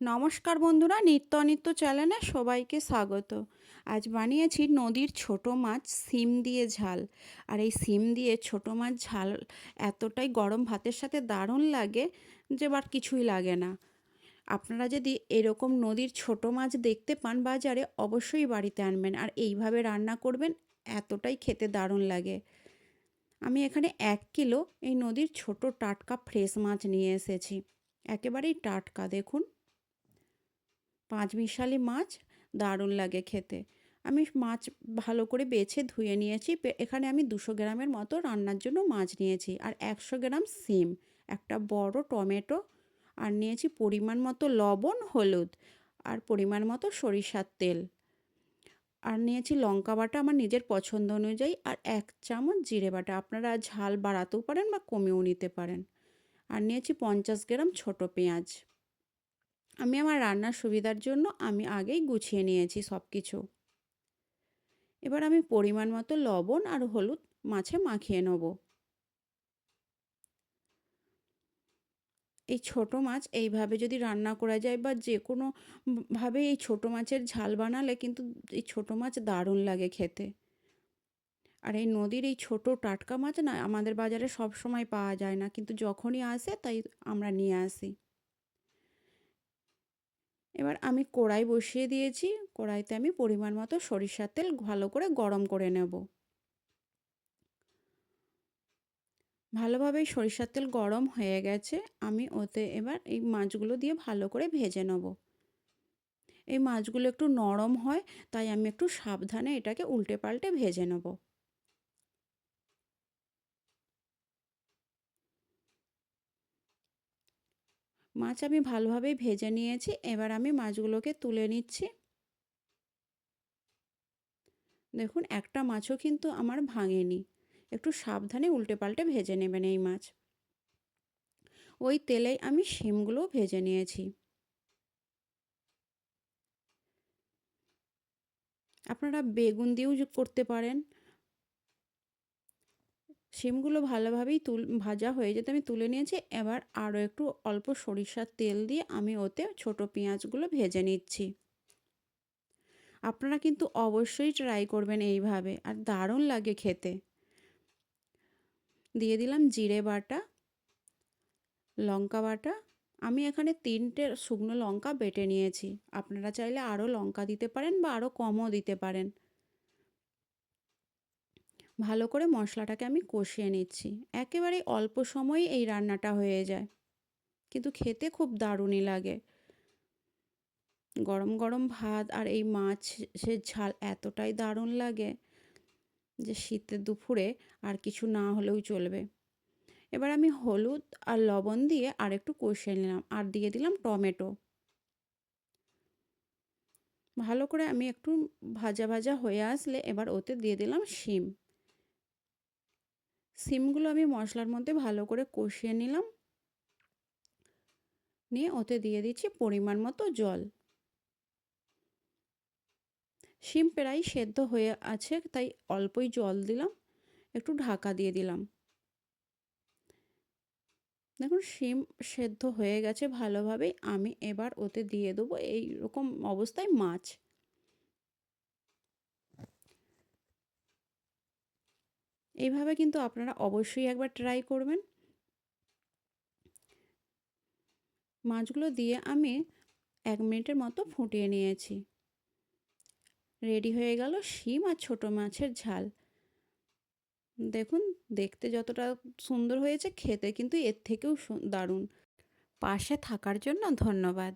নমস্কার বন্ধুরা, নিত্য নিত্য চ্যানেলে সবাইকে স্বাগত। আজ বানিয়েছি নদীর ছোট মাছ সিম দিয়ে ঝাল। আর এই সিম দিয়ে ছোট মাছ ঝাল এতটাই গরম, ভাতের সাথে দারুণ লাগে যে বার কিছুই লাগে না। আপনারা যদি এরকম নদীর ছোট মাছ দেখতে পান বাজারে, অবশ্যই বাড়িতে আনবেন। আর এইভাবে রান্না করবেন, এতটাই খেতে দারুণ লাগে। আমি এখানে এক কিলো এই নদীর ছোট টাটকা ফ্রেশ মাছ নিয়ে এসেছি। একেবারেই টাটকা, দেখুন। পাঁচ মিশালি মাছ দারুণ লাগে খেতে। আমি মাছ ভালো করে বেছে ধুয়ে নিয়েছি। এখানে আমি দুশো গ্রামের মতো রান্নার জন্য মাছ নিয়েছি আর একশো গ্রাম সিম, একটা বড় টমেটো আর নিয়েছি পরিমাণ মতো লবণ, হলুদ আর পরিমাণ মতো সরিষার তেল। আর নিয়েছি লঙ্কা বাটা আমার নিজের পছন্দ অনুযায়ী আর এক চামচ জিরে বাটা। আপনারা ঝাল বাড়াতেও পারেন বা কমেও নিতে পারেন। আর নিয়েছি পঞ্চাশ গ্রাম ছোট পেঁয়াজ। আমি আমার রান্নার সুবিধার জন্য আমি আগেই গুছিয়ে নিয়েছি সব কিছু এবার আমি পরিমাণ মতো লবণ আর হলুদ মাছে মাখিয়ে নেব। এই ছোট মাছ এইভাবে যদি রান্না করা যায় বা যে কোনো ভাবে এই ছোট মাছের ঝাল বানালে কিন্তু এই ছোট মাছ দারুণ লাগে খেতে। আর এই নদীর এই ছোট টাটকা মাছ না আমাদের বাজারে সব সময় পাওয়া যায় না, কিন্তু যখনই আসে তাই আমরা নিয়ে আসি। এবার আমি কড়াই বসিয়ে দিয়েছি, কড়াইতে আমি পরিমাণ মতো সরিষার তেল ভালো করে গরম করে নেব। ভালোভাবে সরিষার তেল গরম হয়ে গেছে, আমি ওতে এবার এই মাছগুলো দিয়ে ভালো করে ভেজে নেব। এই মাছগুলো একটু নরম হয়, তাই আমি একটু সাবধানে এটাকে উল্টে পাল্টে ভেজে নেব। মাছ আমি ভালোভাবেই ভেজে নিয়েছি। এবার আমি মাছগুলোকে তুলে নিচ্ছি। দেখুন, একটা মাছও কিন্তু আমার ভাঙেনি। একটু সাবধানে উল্টে পাল্টে ভেজে নেবেন এই মাছ। ওই তেলেই আমি শিমগুলো ভেজে নিয়েছি। আপনারা বেগুন দিয়েও করতে পারেন। শিমগুলো ভালোভাবেই তুল, ভাজা হয়ে যেতে আমি তুলে নিয়েছি। এবার আরও একটু অল্প সরিষার তেল দিয়ে আমি ওতে ছোট পেঁয়াজগুলো ভেজে নিচ্ছি। আপনারা কিন্তু অবশ্যই ট্রাই করবেন এইভাবে, আর দারুণ লাগে খেতে। দিয়ে দিলাম জিরে বাটা, লঙ্কা বাটা। আমি এখানে তিনটে শুকনো লঙ্কা বেটে নিয়েছি। আপনারা চাইলে আরও লঙ্কা দিতে পারেন বা আরও কমও দিতে পারেন। ভালো করে মশলাটাকে আমি কষিয়ে নিচ্ছি। একেবারে অল্প সময়ে এই রান্নাটা হয়ে যায়। কিন্তু খেতে খুব দারুণই লাগে। গরম গরম ভাত আর এই মাছ সে ঝাল এতটাই দারুণ লাগে যে শীতের দুপুরে আর কিছু না হলেও চলবে। এবার আমি হলুদ আর লবণ দিয়ে আর একটু কষিয়ে নিলাম আর দিয়ে দিলাম টমেটো। ভালো করে আমি একটু ভাজা ভাজা হয়ে আসলে এবার ওতে দিয়ে দিলাম শিম। সিমগুলো আমি মশলার মধ্যে ভালো করে কষিয়ে নিলাম। নিয়ে ওতে দিয়ে দিচ্ছি পরিমাণ মতো জল। শিম প্রায় সেদ্ধ হয়ে আছে, তাই অল্পই জল দিলাম, একটু ঢাকা দিয়ে দিলাম। দেখুন শিম সেদ্ধ হয়ে গেছে ভালোভাবেই। আমি এবার ওতে দিয়ে দেবো এই রকম অবস্থায় মাছ। এইভাবে কিন্তু আপনারা অবশ্যই একবার ট্রাই করবেন। মাছগুলো দিয়ে আমি এক মিনিটের মতো ফুটিয়ে নিয়েছি। রেডি হয়ে গেল শিম আর ছোটো মাছের ঝাল। দেখুন, দেখতে যতটা সুন্দর হয়েছে, খেতে কিন্তু এর থেকেও দারুণ। পাশে থাকার জন্য ধন্যবাদ।